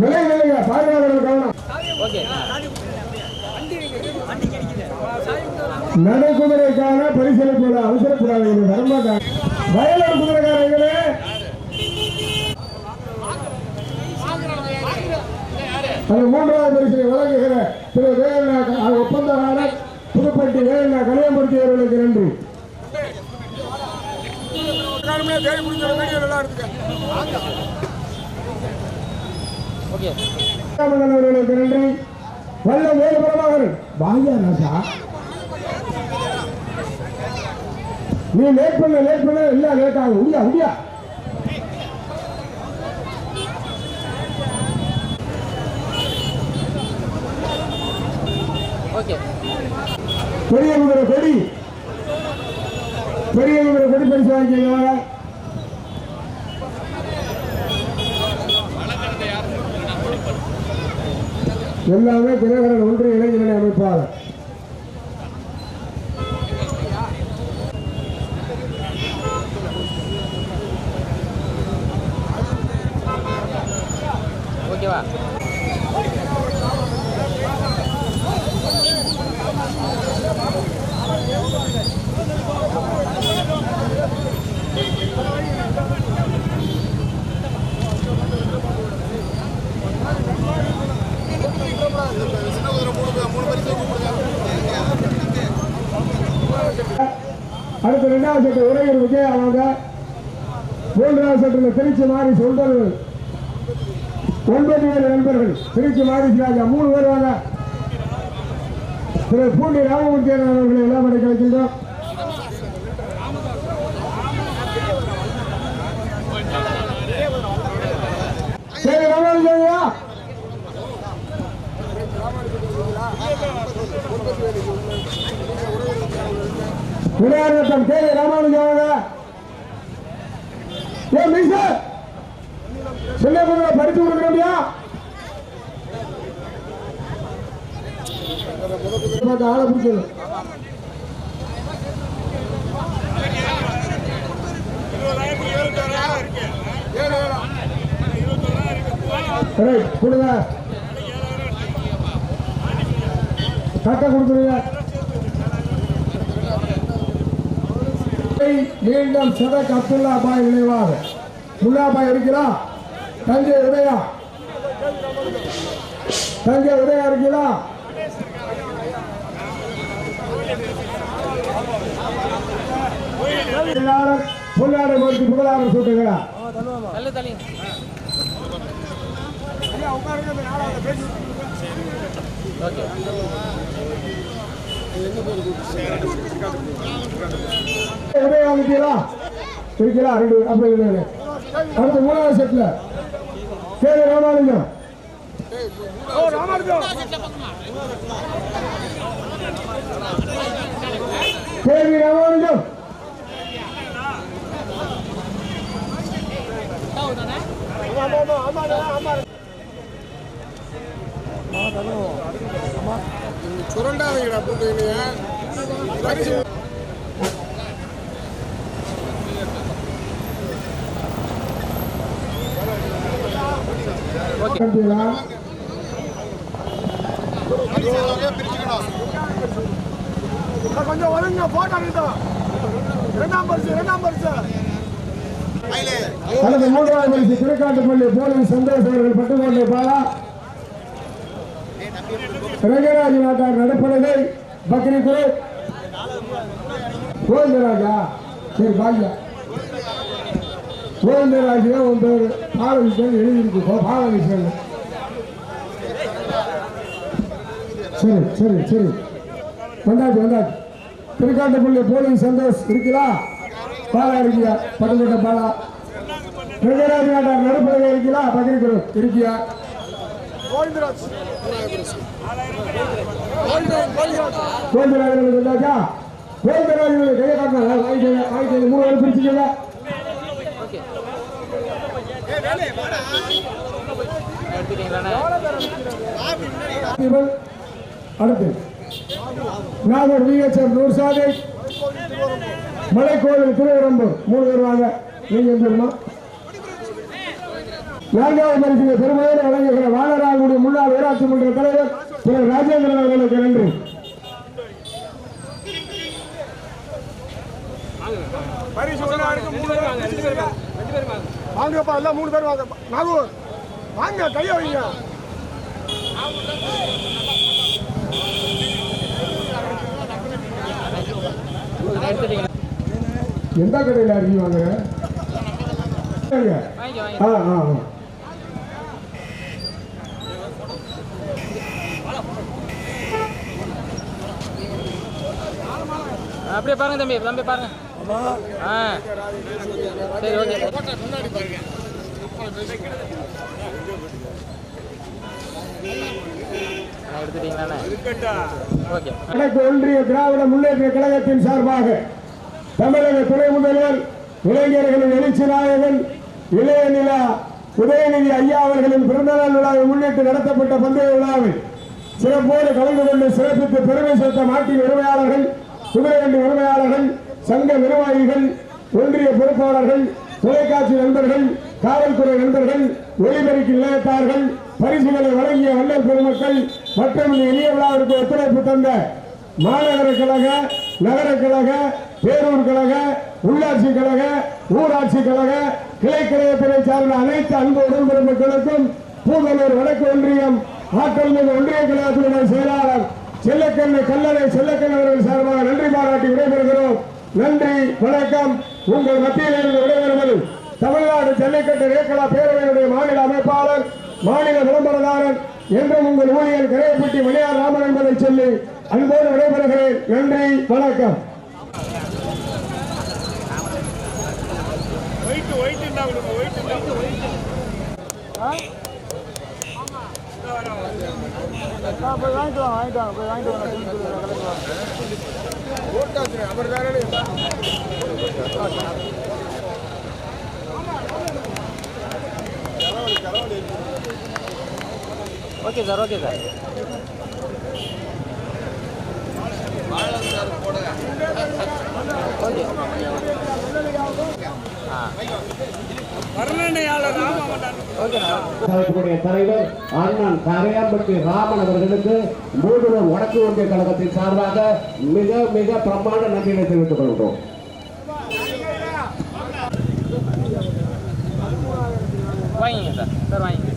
விலை விலைங்க பார்வையாளர்கள் கவனம் ஓகே நடைக்குதிரைக்கான பரிசீலிப்போட அவசரப்படாது வரமாட்டாங்க வயலூர் குதிரைக்காரங்களே அது மூன்றாவது பரிசை வழங்குகிற திரு வேலண்ணா ஒப்பந்தக்காரர் புதுப்பட்டி வேலண்ணா கனியமூர்த்தி அவர்களுக்கு நன்றி. நல்லா இருக்கு ஓகே. அவர்களுக்கு நன்றி வல்ல வேறு பிரபாகரன் வாயா ராஜா நீ லேட் பண்ண லேட் பண்ண எல்லாம் லேட் ஆகும் உடியா உடியா ஓகே. பெரிய குதிரை கொடி. பெரிய குதிரை கொடி பரிசு வாங்கிக்கோங்க எல்லாமே தினகரன் ஒன்று இளைஞரணி அமைப்பாளர். ஓகேவா? அடுத்த ரெண்டாவது சட்டு உரையர் விஜய் அவங்க மூன்றாவது சட்டுல திருச்சி மாறி சொல்றவர்கள் ஒன்பது பேர் நண்பர்கள். திருச்சி மாறி ராஜா மூணு பேர் வாங்க. திரு பூண்டி ராமமூர்த்தி அவர்களை எல்லாம் கிடைக்கின்றோம் விளையாடுவட்டம் கேள்வி ராமானுஜாவாங்க ஏ மிஸ் சின்ன குதிரை படித்து கொடுக்க முடியா ஆளை பிடிச்சது கொடுங்க. கரெக்டாக கொடுத்துருங்க. மீண்டும் சதக் அப்துல்லா பாய் நினைவாக. முல்லா பாய் இருக்கிறா? தஞ்சை உதயா. தஞ்சை உதயா இருக்கிறா? எல்லாரும் பொன்னாடை போட்டு புகழாரம் சூட்டுகிறா நல்ல ஓகே உதயா இருக்கிறா இருக்கிறா ரெண்டு அப்படி இல்லை. அடுத்து மூணாவது செட்ல கேள்வி ராமானுஜம் கேள்வி ராமானுஜம் ஆமா ஆமா ஆமா கண்டிப்பா பிரிச்சுக்கணும் கொஞ்சம் ஒழுங்க போட்டோ இரண்டாம் பரிசு இரண்டாம் பரிசு. அல்லது மூன்றாவது பரிசு திருக்காட்டுப்பள்ளி போலீஸ் சந்தோஷ் அவர்கள் பட்டுக்கோட்டை பாலா. ரங்கராஜ நாட்டார் நடப்பலகை பக்ரி குரு கோவிந்தராஜா சரி பாய்யா கோவிந்தராஜா உன் பேர். பாலகிருஷ்ணன் எழுதியிருக்கு. பாலகிருஷ்ணன். சரி சரி சரி. வந்தாச்சு வந்தாச்சு. திருக்காட்டுப்பள்ளி போலீஸ் சந்தோஷ் இருக்கிறா பாலா இருக்கியா? பட்டுக்கோட்டை பாலா. ரங்கராஜ நாட்டார் நடப்பலகை இருக்கிறா பக்ரி குரு இருக்கியா? கோவிந்தராஜ். கோவிந்தராஜ் வந்தாச்சா கையை காட்டினா மூணு பேர் அடுத்து நாகூர் விஹெச்எம் நூறு மலைக்கோவில் திருவரம்பூர் மூணு பேர் வாங்க நீங்க எந்த நான்காவது பரிசினை பெருமையோடு வழங்குகிற முன்னாள் ஊராட்சி மன்ற தலைவர் திரு ராஜேந்திரன் அவர்களுக்கு நன்றி பரிசு ஒண்ணா இருக்கு, மூணு பேர் வாங்க, ரெண்டு பேர் வாங்க. வாங்கப்பா எல்லாம் மூணு பேர் வாங்க நாகூர் வாங்க கையை வைங்க எந்த கடையில் வாங்கிக்க ஆ ஆ ஆ. அப்படியே பாருங்க தம்பி தம்பி பாருங்க. ஆ. சரி ஓகே. முன்னாடி பாருங்க ஒன்றிய திராவிட முன்னேற்ற கழகத்தின் சார்பாக தமிழக துணை முதல்வர் இளைஞர்களின் எழுச்சி நாயகன் இளைய நிலா உதயநிதி ஐயா அவர்களின் பிறந்தநாள் விழாவை முன்னிட்டு நடத்தப்பட்ட பந்தய விழாவில் சிறப்போடு கலந்து கொண்டு சிறப்பித்து பெருமை சேர்த்த மாட்டின் உரிமையாளர்கள் குதிரைவண்டி உரிமையாளர்கள் சங்க நிர்வாகிகள் ஒன்றிய பொறுப்பாளர்கள் தொலைக்காட்சி நண்பர்கள் காவல்துறை நண்பர்கள் ஒளிபெருக்கி நிலையத்தார்கள் பரிசுகளை வழங்கிய வள்ளல் பெருமக்கள் மற்றும் இந்த இனிய விழாவிற்கு ஒத்துழைப்பு தந்த மாநகர கழக நகர கழக பேரூர் கழக உள்ளாட்சி கழக ஊராட்சி கழக கிளை கழகத்தினை சார்ந்த அனைத்து அன்பு உடன்பெருமக்களுக்கும் பூதலூர் வடக்கு ஒன்றியம் ஆற்றல் ஒன்றிய கழகத்தினுடைய செயலாளர் செல்லக்கண்ணு கல்லறை செல்லக்கண்ணு அவர்கள் சார்பாக நன்றி பாராட்டி விடைபெறுகிறோம். நன்றி வணக்கம். உங்கள் மத்தியில் இருந்து விடைபெறுவது தமிழ்நாடு ஜல்லிக்கட்டு ரேக்கலா பேரவையினுடைய மாநில அமைப்பாளர் மாநில விளம்பரதாரர் என்றும் உங்கள் ஊழியர் கரையப்பட்டி மணியார் ராமன் என்பதை சொல்லி அன்போடு விடைபெறுகிறேன். நன்றி வணக்கம். போய் வாங்கிக்கலாம் வாங்க வாங்கிட்டு போய் வாங்கிட்டு வாங்க அவர் வேற okay sir okay sir. Okay. ஆ ஓகேண்ணா கழகத்தினுடைய தலைவர் அண்ணன் கரையாம்பட்டி ராமன் அவர்களுக்கு மூடுவர் வடக்கு ஒன்றிய கழகத்தின் சார்பாக மிக மிக பிரமாண்ட நன்றியை தெரிவித்துக் கொள்கிறோம் வாங்கிங்க சார். சார் வாங்கிங்க.